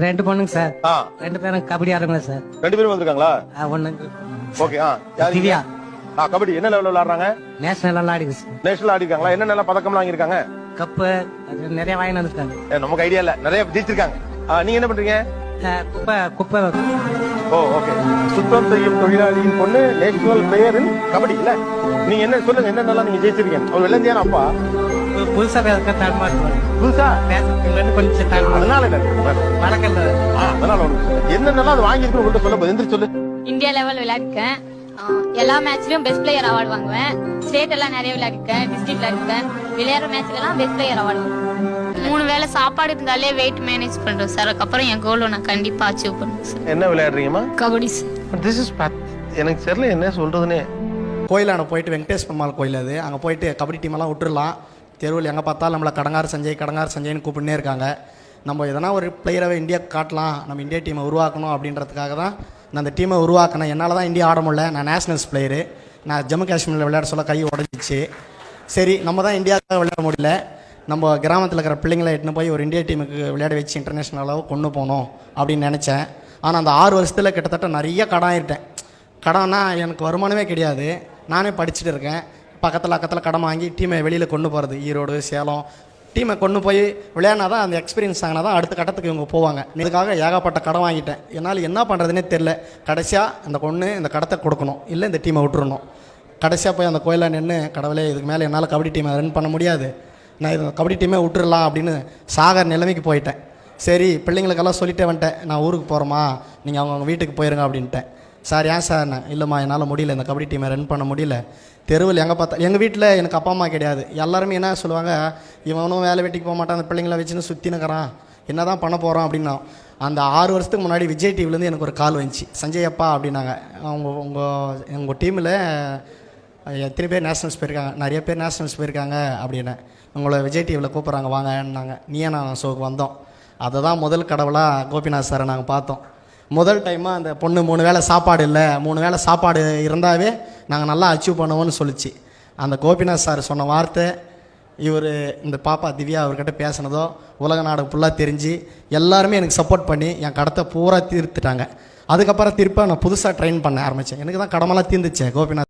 ரெண்டு பொண்ணுங்க சார். ஆ. ரெண்டு பேரும் கபடி ஆடுங்களா சார்? ரெண்டு பேரும் வந்திருக்காங்களா? ஒன்னு ஓகே ஆ. திவ்யா. ஆ கபடி. என்ன லெவல்ல விளையாடுறாங்க நேஷனல் ஆடிங்க சார். நேஷனல் ஆடி இருக்காங்களா என்னென்ன பதக்கம்லாம் வாங்கியிருக்காங்க? கப்பு நிறைய வாங்கி வந்துருக்காங்க. நமக்கு ஐடியா இல்ல. நிறைய ஜெயிச்சிருக்காங்க. நீங்க என்ன பண்றீங்க? குப்பை குப்பை ஓ ஓகே. சுத்தம் செய்யும் தொழிலாளியின் பொண்ணு நேஷனல் பிளேயர் கபடி இல்ல? நீங்க என்ன சொல்லுங்க என்னென்னலாம் நீங்க ஜெயிச்சிருக்கீங்க? ஒரு வெள்ளந்தியான அப்பா. புதுசா பேச தரமா இருக்கும் புதுசா? பேசுறதுக்கு கொஞ்சம் தரமா அதனால ஆ, அதனால. என்னென்னலாம் அது வாங்கியிருக்கணும் உங்கள்ட்ட சொல்ல போது எந்திரி சொல்லு. இந்தியா லெவல் விளையாடிருக்கேன் ஆஹ் எல்லா மேட்ச்லயும் பெஸ்ட் பிளேயர் அவார்டு வாங்குவேன். ஸ்டேட் எல்லாம் நிறைய விளையாடிருக்கேன் டிஸ்ட்ரிக்ட் விளையாடிருக்கேன் விளையாடுற மேட்ச்ல எல்லாம் பெஸ்ட் பிளேயர் அவார்டு மூணு வேளை சாப்பாடு இருந்தாலே வெயிட் மேனேஜ் பண்றேன் சார் அதுக்கப்புறம் என் கோலை நான் கண்டிப்பா அச்சீவ் பண்ணுவேன் சார் என்ன விளையாடுறீங்கம்மா? கபடி சார் திஸ் இஸ் எனக்கு தெரியல என்ன சொல்றதுன்னே. கோயிலான போயிட்டு வெங்கடேஷ் பெருமாள் கோயில் அது. அங்கே போயிட்டு கபடி டீமெல்லாம் விட்டுறலாம். தெருவில் எங்கே பார்த்தாலும் நம்மளை கடங்கார் சஞ்சய் கடங்கார் சஞ்சய்னு கூப்பிட்டுனே இருக்காங்க. நம்ம எதனா ஒரு பிளேயரை இந்தியா காட்டலாம் நம்ம இந்தியா டீமை உருவாக்கணும் அப்படின்றதுக்காக தான் நான் அந்த டீமை உருவாக்கினேன். என்னால் தான் இந்தியா ஆட முடியல. நான் நேஷனல்ஸ் பிளேயரு நான் ஜம்மு காஷ்மீரில் விளையாட சொல்ல கை உடஞ்சிச்சு. சரி நம்ம தான் இந்தியாவுக்காக விளையாட முடியல. நம்ம கிராமத்தில் இருக்கிற பிள்ளைங்களை எட்டுன்னு போய் ஒரு இந்தியா டீமுக்கு விளையாட வச்சு இன்டர்நேஷ்னல் அளவு கொண்டு போகணும் அப்படின்னு நினச்சேன். ஆனால் அந்த ஆறு வருஷத்தில் கிட்டத்தட்ட நிறைய கடன் ஆயிட்டேன் கடன்னா எனக்கு வருமானமே கிடையாது. நானே படிச்சுட்டு இருக்கேன். பக்கத்தில் பக்கத்தில் கடன் வாங்கி டீமை வெளியில் கொண்டு போகிறது ஈரோடு சேலம். டீமை கொண்டு போய் விளையாடினா தான் அந்த எக்ஸ்பீரியன்ஸ் ஆகினா தான் அடுத்த கட்டத்துக்கு இவங்க போவாங்க. இதுக்காக ஏகப்பட்ட கடன் வாங்கிட்டேன். என்னால் என்ன பண்ணுறதுனே தெரில கடைசியாக அந்த பொண்ணு இந்த கடத்தை கொடுக்கணும். இல்லை இந்த டீமை விட்டுறணும். கடைசியாக போய் அந்த கோயிலில் நின்று கடவுளே இதுக்கு மேலே என்னால் கபடி டீமை ரன் பண்ண முடியாது. நான் இது கபடி டீமே விட்டுறலாம் அப்படின்னு சாகர் நிலைமைக்கு போயிட்டேன். சரி பிள்ளைங்களுக்கெல்லாம் சொல்லிட்டே வந்துட்டேன். நான் ஊருக்கு போகிறோமா நீங்கள் அவங்க வீட்டுக்கு போயிருங்க அப்படின்ட்டேன். சார் ஏன் சார் நான் இல்லைம்மா என்னால் முடியல. இந்த கபடி டீமை ரன் பண்ண முடியல. தெருவில் எங்கே பார்த்தா எங்கள் வீட்டில் எனக்கு அப்பா அம்மா கிடையாது. எல்லாருமே என்ன சொல்லுவாங்க இவனும் வேலை வெட்டிக்கு போக மாட்டான் அந்த பிள்ளைங்கள வச்சுன்னு சுற்றினுக்கிறான் என்ன தான் பண்ண போகிறோம் அப்படின்னா அந்த ஆறு வருஷத்துக்கு முன்னாடி விஜய் டிவிலேருந்து எனக்கு ஒரு கால் வந்துச்சு. சஞ்சய் அப்பா அப்படின்னாங்க. அவங்க உங்கள் உங்கள் டீமில் எத்தனை பேர் நேஷனல்ஸ் போயிருக்காங்க? நிறைய பேர் நேஷனல்ஸ் போயிருக்காங்க அப்படின்னு. உங்களை விஜய் டிவியில் கூப்பிட்றாங்க வாங்கன்னாங்க. நீயே நான் ஷோக்கு வந்தோம்? அதை தான் முதல் கடவுளாக கோபிநாத் சாரை நாங்கள் பார்த்தோம். முதல் டைமாக அந்த பொண்ணு மூணு வேளை சாப்பாடு இல்லை மூணு வேளை சாப்பாடு இருந்தாவே நாங்கள் நல்லா அச்சீவ் பண்ணுவோம்னு சொல்லிச்சு. அந்த கோபிநாத் சார் சொன்ன வார்த்தை இவர் இந்த பாப்பா திவ்யா அவர்கிட்ட பேசினதோ உலக நாடு ஃபுல்லாக தெரிஞ்சு எல்லாருமே எனக்கு சப்போர்ட் பண்ணி என் கடத்தை பூரா தீர்த்துட்டாங்க. அதுக்கப்புறம் திருப்ப நான் புதுசாக ட்ரெயின் பண்ண ஆரம்பித்தேன் எனக்கு தான் கடமெல்லாம் தீர்ந்துச்சே கோபிநாத்